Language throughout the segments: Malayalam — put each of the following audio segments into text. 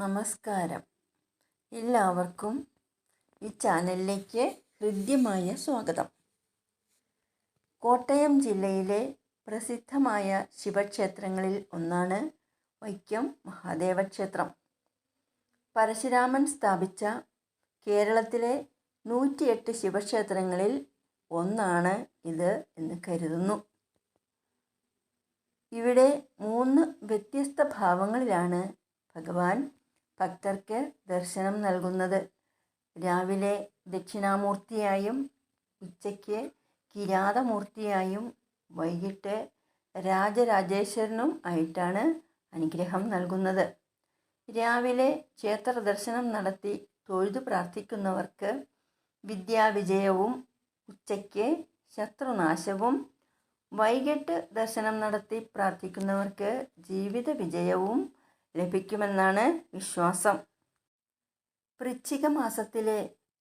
നമസ്കാരം. എല്ലാവർക്കും ഈ ചാനലിലേക്ക് ഹൃദ്യമായ സ്വാഗതം. കോട്ടയം ജില്ലയിലെ പ്രസിദ്ധമായ ശിവക്ഷേത്രങ്ങളിൽ ഒന്നാണ് വൈക്കം മഹാദേവ ക്ഷേത്രം പരശുരാമൻ സ്ഥാപിച്ച കേരളത്തിലെ നൂറ്റിയെട്ട് ശിവക്ഷേത്രങ്ങളിൽ ഒന്നാണ് ഇത് എന്ന് കരുതുന്നു. ഇവിടെ മൂന്ന് വ്യത്യസ്ത ഭാവങ്ങളിലാണ് ഭഗവാൻ ഭക്തർക്ക് ദർശനം നൽകുന്നത്. രാവിലെ ദക്ഷിണാമൂർത്തിയായും ഉച്ചയ്ക്ക് കിരാതമൂർത്തിയായും വൈകിട്ട് രാജരാജേശ്വരനും ആയിട്ടാണ് അനുഗ്രഹം നൽകുന്നത്. രാവിലെ ക്ഷേത്ര ദർശനം നടത്തി തൊഴുതു പ്രാർത്ഥിക്കുന്നവർക്ക് വിദ്യാവിജയവും ഉച്ചയ്ക്ക് ശത്രുനാശവും വൈകിട്ട് ദർശനം നടത്തി പ്രാർത്ഥിക്കുന്നവർക്ക് ജീവിത വിജയവും ലഭിക്കുമെന്നാണ് വിശ്വാസം. വൃശ്ചിക മാസത്തിലെ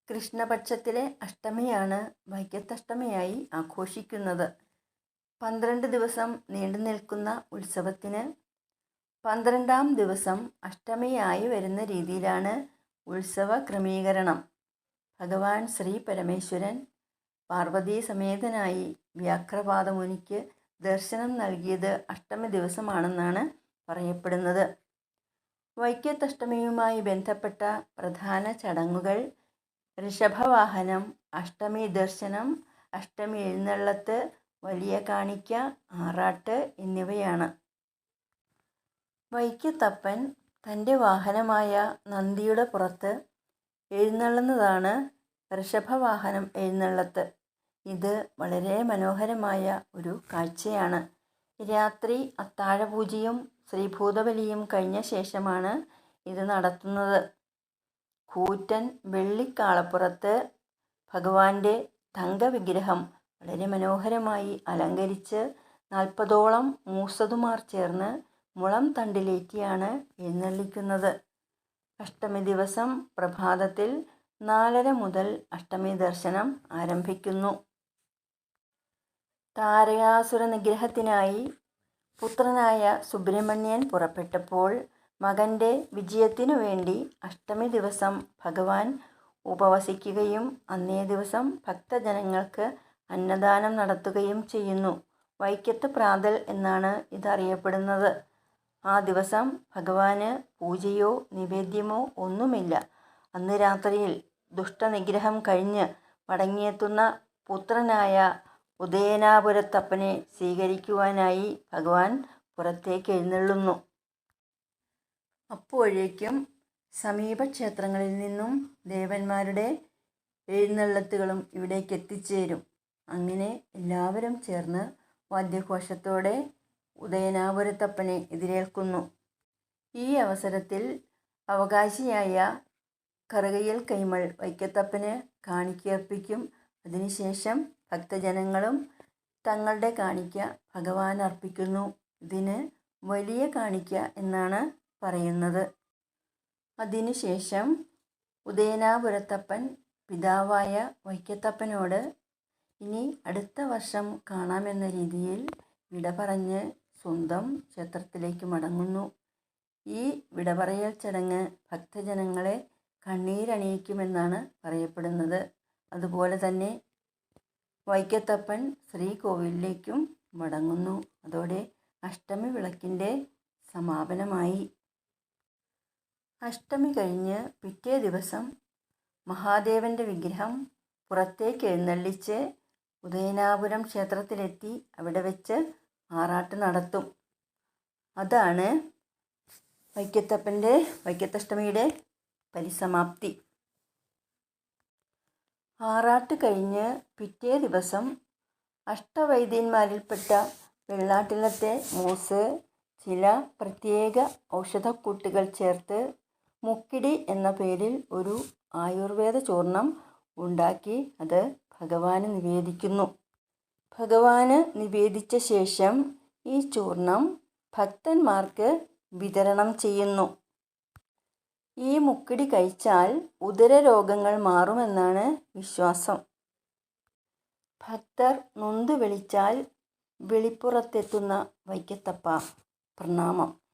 കൃഷ്ണപക്ഷത്തിലെ അഷ്ടമിയാണ് വൈക്കത്തഷ്ടമിയായി ആഘോഷിക്കുന്നത്. പന്ത്രണ്ട് ദിവസം നീണ്ടു നിൽക്കുന്ന ഉത്സവത്തിന് പന്ത്രണ്ടാം ദിവസം അഷ്ടമിയായി വരുന്ന രീതിയിലാണ് ഉത്സവ ക്രമീകരണം. ഭഗവാൻ ശ്രീ പരമേശ്വരൻ പാർവതീ സമേതനായി വ്യാഘ്രപാദമുനിക്ക് ദർശനം നൽകിയത് അഷ്ടമി ദിവസമാണെന്നാണ് പറയപ്പെടുന്നത്. വൈക്കത്തഷ്ടമിയുമായി ബന്ധപ്പെട്ട പ്രധാന ചടങ്ങുകൾ ഋഷഭവാഹനം അഷ്ടമി ദർശനം അഷ്ടമി എഴുന്നള്ളത്ത് വലിയ കാണിക്ക ആറാട്ട് എന്നിവയാണ്. വൈക്കത്തപ്പൻ തന്റെ വാഹനമായ നന്ദിയുടെ പുറത്ത് എഴുന്നള്ളുന്നതാണ് ഋഷഭവാഹനം എഴുന്നള്ളത്ത്. ഇത് വളരെ മനോഹരമായ ഒരു കാഴ്ചയാണ്. രാത്രി അത്താഴപൂജയും ശ്രീഭൂതബലിയും കഴിഞ്ഞ ശേഷമാണ് ഇത് നടത്തുന്നത്. കൂറ്റൻ വെള്ളിക്കാളപ്പുറത്ത് ഭഗവാന്റെ തങ്കവിഗ്രഹം വളരെ മനോഹരമായി അലങ്കരിച്ച് നാൽപ്പതോളം മൂസതുമാർ ചേർന്ന് മുളം തണ്ടിലേറ്റിയാണ് എഴുന്നള്ളിക്കുന്നത്. അഷ്ടമി ദിവസം പ്രഭാതത്തിൽ നാലര മുതൽ അഷ്ടമി ദർശനം ആരംഭിക്കുന്നു. താരകാസുര നിഗ്രഹത്തിനായി പുത്രനായ സുബ്രഹ്മണ്യൻ പുറപ്പെട്ടപ്പോൾ മകന്റെ വിജയത്തിനു വേണ്ടി അഷ്ടമി ദിവസം ഭഗവാൻ ഉപവസിക്കുകയും അന്നേ ദിവസം ഭക്തജനങ്ങൾക്ക് അന്നദാനം നടത്തുകയും ചെയ്യുന്നു. വൈക്കത്ത് പ്രാതൽ എന്നാണ് ഇതറിയപ്പെടുന്നത്. ആ ദിവസം ഭഗവാന് പൂജയോ നിവേദ്യമോ ഒന്നുമില്ല. അന്ന് രാത്രിയിൽ ദുഷ്ടനിഗ്രഹം കഴിഞ്ഞ് മടങ്ങിയെത്തുന്ന പുത്രനായ ഉദയനാപുരത്തപ്പനെ സ്വീകരിക്കുവാനായി ഭഗവാൻ പുറത്തേക്ക് എഴുന്നള്ളുന്നു. അപ്പോഴേക്കും സമീപ ക്ഷേത്രങ്ങളിൽ നിന്നും ദേവന്മാരുടെ എഴുന്നള്ളത്തുകളും ഇവിടേക്ക് എത്തിച്ചേരും. അങ്ങനെ എല്ലാവരും ചേർന്ന് വാദ്യഘോഷത്തോടെ ഉദയനാപുരത്തപ്പനെ എതിരേൽക്കുന്നു. ഈ അവസരത്തിൽ അവകാശിയായ കറുകയിൽ കൈമൾ വൈക്കത്തപ്പന് കാണിക്കർപ്പിക്കും അതിനുശേഷം ഭക്തജനങ്ങളും തങ്ങളുടെ കാണിക്ക ഭഗവാൻ അർപ്പിക്കുന്നു. ഇതിന് വലിയ കാണിക്ക എന്നാണ് പറയുന്നത്. അതിനുശേഷം ഉദയനാപുരത്തപ്പൻ പിതാവായ വൈക്കത്തപ്പനോട് ഇനി അടുത്ത വർഷം കാണാമെന്ന രീതിയിൽ വിട പറഞ്ഞ് സ്വന്തം ക്ഷേത്രത്തിലേക്ക് മടങ്ങുന്നു. ഈ വിടപറയൽ ചടങ്ങ് ഭക്തജനങ്ങളെ കണ്ണീരണിയിക്കുമെന്നാണ് പറയപ്പെടുന്നത്. അതുപോലെ തന്നെ വൈക്കത്തപ്പൻ ശ്രീകോവിലിലേക്കും മടങ്ങുന്നു. അതോടെ അഷ്ടമി വിളക്കിന്റെ സമാപനമായി. അഷ്ടമി കഴിഞ്ഞ് പിറ്റേ ദിവസം മഹാദേവന്റെ വിഗ്രഹം പുറത്തേക്ക് എഴുന്നള്ളിച്ച് ഉദയനാപുരം ക്ഷേത്രത്തിലെത്തി അവിടെ വെച്ച് ആറാട്ട് നടത്തും. അതാണ് വൈക്കത്തപ്പന്റെ വൈക്കത്തഷ്ടമിയുടെ പരിസമാപ്തി. ആറാട്ട് കഴിഞ്ഞ് പിറ്റേ ദിവസം അഷ്ടവൈദ്യന്മാരിൽപ്പെട്ട വെള്ളാട്ടിലത്തെ മൂസ് ചില പ്രത്യേക ഔഷധക്കൂട്ടുകൾ ചേർത്ത് മുക്കിടി എന്ന പേരിൽ ഒരു ആയുർവേദ ചൂർണം ഉണ്ടാക്കി അത് ഭഗവാന് നിവേദിക്കുന്നു. ഭഗവാന് നിവേദിച്ച ശേഷം ഈ ചൂർണം ഭക്തന്മാർക്ക് വിതരണം ചെയ്യുന്നു. ഈ മുക്കിടി കഴിച്ചാൽ ഉദരരോഗങ്ങൾ മാറുമെന്നാണ് വിശ്വാസം. ഭക്തർ നൊന്ത് വിളിച്ചാൽ വെളിപ്പുറത്തെത്തുന്ന വൈക്കത്തപ്പ പ്രണാമം.